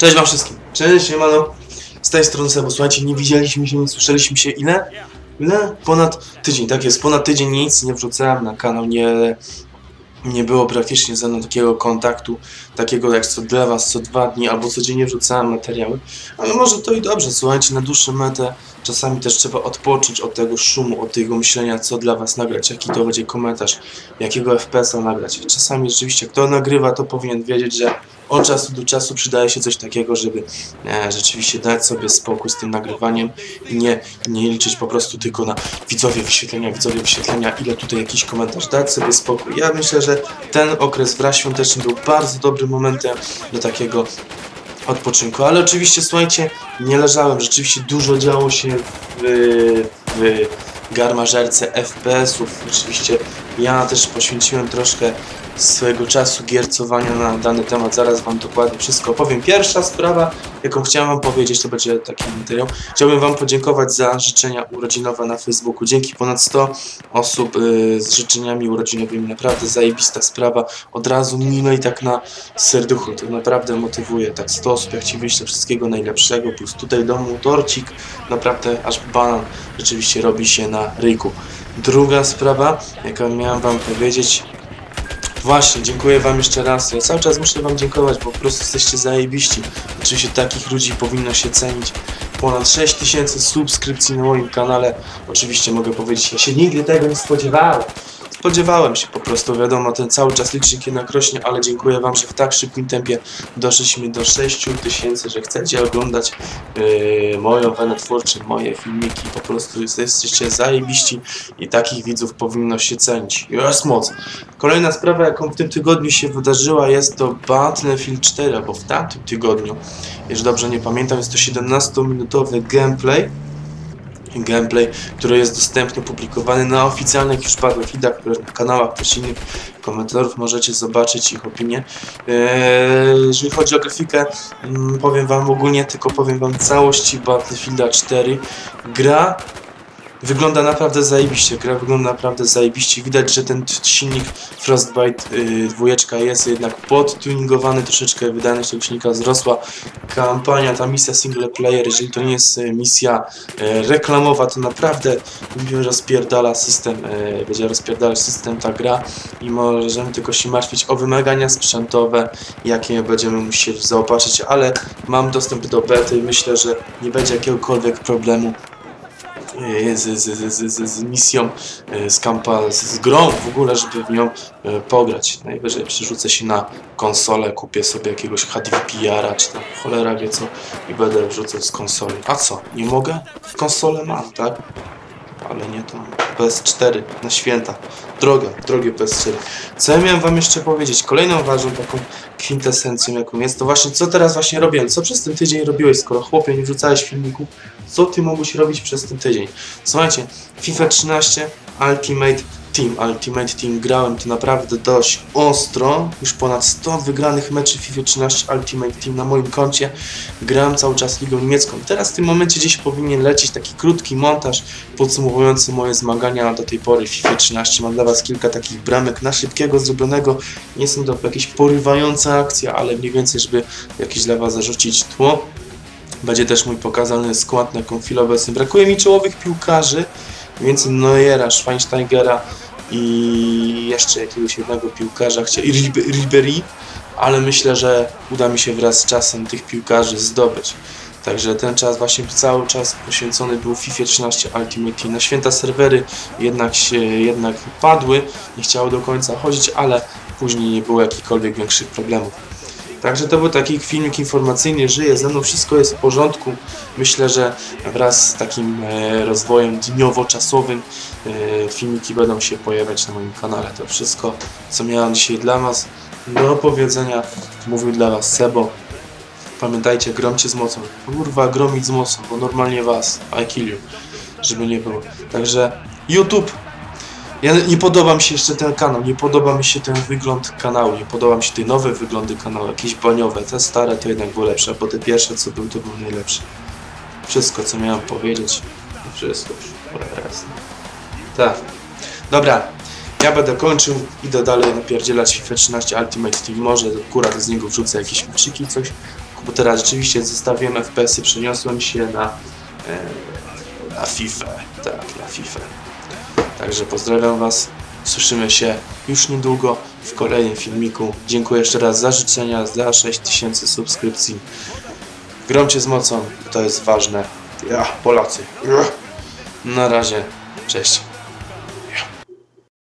Cześć wam wszystkim. Cześć, siemano. Z tej strony Sebo. Słuchajcie, nie widzieliśmy się, nie słyszeliśmy się ile? Ile? Ponad tydzień, tak jest. Ponad tydzień nic nie wrzucałem na kanał, nie, nie było praktycznie ze mną takiego kontaktu, takiego jak co dla was co dwa dni albo codziennie wrzucałem materiały. Ale może to i dobrze, słuchajcie, na dłuższą metę czasami też trzeba odpocząć od tego szumu, od tego myślenia, co dla was nagrać, jaki to będzie komentarz, jakiego FPS-a nagrać. Czasami rzeczywiście kto nagrywa, to powinien wiedzieć, że od czasu do czasu przydaje się coś takiego, żeby e, rzeczywiście dać sobie spokój z tym nagrywaniem i nie, nie liczyć po prostu tylko na widzowie wyświetlenia, widzowie wyświetlenia, ile tutaj jakiś komentarz, dać sobie spokój. Ja myślę, że ten okres wraz świąteczny był bardzo dobrym momentem do takiego odpoczynku, ale oczywiście słuchajcie, nie leżałem, rzeczywiście dużo działo się w, w garmażerce FPS-ów, oczywiście ja też poświęciłem troszkę swojego czasu giercowania na dany temat. Zaraz Wam dokładnie wszystko opowiem. Pierwsza sprawa, jaką chciałem Wam powiedzieć, to będzie taki materiał. Chciałbym Wam podziękować za życzenia urodzinowe na Facebooku. Dzięki ponad 100 osób y, z życzeniami urodzinowymi. Naprawdę zajebista sprawa. Od razu milo i tak na serduchu. To naprawdę motywuje. Tak 100 osób, jak Ci wyślę wszystkiego najlepszego. Plus tutaj domu torcik. Naprawdę aż banan rzeczywiście robi się na ryjku. Druga sprawa, jaką miałem Wam powiedzieć, Właśnie, dziękuję Wam jeszcze raz. Ja cały czas muszę Wam dziękować, bo po prostu jesteście zajebiści. Oczywiście takich ludzi powinno się cenić. Ponad 6000 subskrypcji na moim kanale. Oczywiście mogę powiedzieć, ja się nigdy tego nie spodziewałem. Spodziewałem się po prostu, wiadomo, ten cały czas licznik jednak rośnie, ale dziękuję Wam, że w tak szybkim tempie doszliśmy do 6000, że chcecie oglądać yy, moją wenę twórczą, moje filmiki, po prostu jesteście zajebiści i takich widzów powinno się cenić. Jest moc. Kolejna sprawa, jaką w tym tygodniu się wydarzyła, jest to Battlefield 4, bo w tamtym tygodniu, jeżeli dobrze nie pamiętam, jest to 17-minutowy gameplay, gameplay, który jest dostępny, publikowany na oficjalnych już Battlefieldach, które na kanałach też innych komentatorów możecie zobaczyć ich opinie. Eee, jeżeli chodzi o grafikę, mm, powiem wam ogólnie, tylko powiem wam całości Battlefielda 4. Gra Wygląda naprawdę zajebiście, gra wygląda naprawdę zajebiście. Widać, że ten silnik Frostbite yy, jest jednak podtuningowany, troszeczkę wydajność tego silnika wzrosła. Kampania, ta misja single player, jeżeli to nie jest y, misja yy, reklamowa, to naprawdę rozpierdala system, yy, będzie rozpierdalać system ta gra i możemy tylko się martwić o wymagania sprzętowe, jakie będziemy musieli zaopatrzyć, ale mam dostęp do bety i myślę, że nie będzie jakiegokolwiek problemu z, z, z, z, misją, z kampa, z grą w ogóle, żeby w nią pograć. Najwyżej przerzucę się na konsolę, kupię sobie jakiegoś HDVPR-a, czy tam cholera wie co i będę wrzucał z konsoli. A co, nie mogę? Konsolę mam, tak? Ale nie to PS4 na święta. Droga, drogie PS4. Co ja miałem wam jeszcze powiedzieć? Kolejną ważną taką kwintesencją jaką jest, to właśnie co teraz właśnie robiłem? Co przez ten tydzień robiłeś, skoro chłopie nie wrzucałeś filmików? Co ty mogłeś robić przez ten tydzień? Słuchajcie, FIFA 13 Ultimate Team, Ultimate Team grałem to naprawdę dość ostro, już ponad 100 wygranych meczy FIFA 13 Ultimate Team na moim koncie, grałem cały czas ligą niemiecką. Teraz w tym momencie gdzieś powinien lecieć taki krótki montaż podsumowujący moje zmagania do tej pory w FIFA 13. Mam dla Was kilka takich bramek na szybkiego zrobionego, nie są to jakieś porywające akcje, ale mniej więcej, żeby jakieś dla Was zarzucić tło. Będzie też mój pokazany skład na chwilę obecnie. Brakuje mi czołowych piłkarzy, więc Neuera, Schweinsteigera i jeszcze jakiegoś jednego piłkarza, i Ribery, ale myślę, że uda mi się wraz z czasem tych piłkarzy zdobyć. Także ten czas właśnie cały czas poświęcony był FIFA 13 Ultimate Team. Na święta serwery jednak się jednak padły, nie chciało do końca chodzić, ale później nie było jakichkolwiek większych problemów. Także to był taki filmik informacyjny, żyje ze mną, wszystko jest w porządku. Myślę, że wraz z takim e, rozwojem dniowo-czasowym e, filmiki będą się pojawiać na moim kanale. To wszystko, co miałem dzisiaj dla Was do opowiedzenia, mówił dla Was Sebo. Pamiętajcie, gromcie z mocą. Kurwa, gromić z mocą, bo normalnie Was, I kill you, żeby nie było. Także YouTube ja nie podoba mi się jeszcze ten kanał, nie podoba mi się ten wygląd kanału, nie podoba mi się te nowe wyglądy kanału, jakieś baniowe, te stare to jednak było lepsze, bo te pierwsze co były to były najlepsze. Wszystko co miałem powiedzieć, wszystko już jasne. Tak. Dobra, ja będę kończył, idę dalej napierdzielać FIFA 13 Ultimate Team, może akurat z niego wrzucę jakieś meczyki, coś komputera. Rzeczywiście zostawiłem FPS-y, przeniosłem się na, e, na FIFA. Tak, na FIFA. Także pozdrawiam Was. Słyszymy się już niedługo w kolejnym filmiku. Dziękuję jeszcze raz za życzenia, za 6000 subskrypcji. Gromcie z mocą, to jest ważne. Ja, Polacy. Na razie, cześć.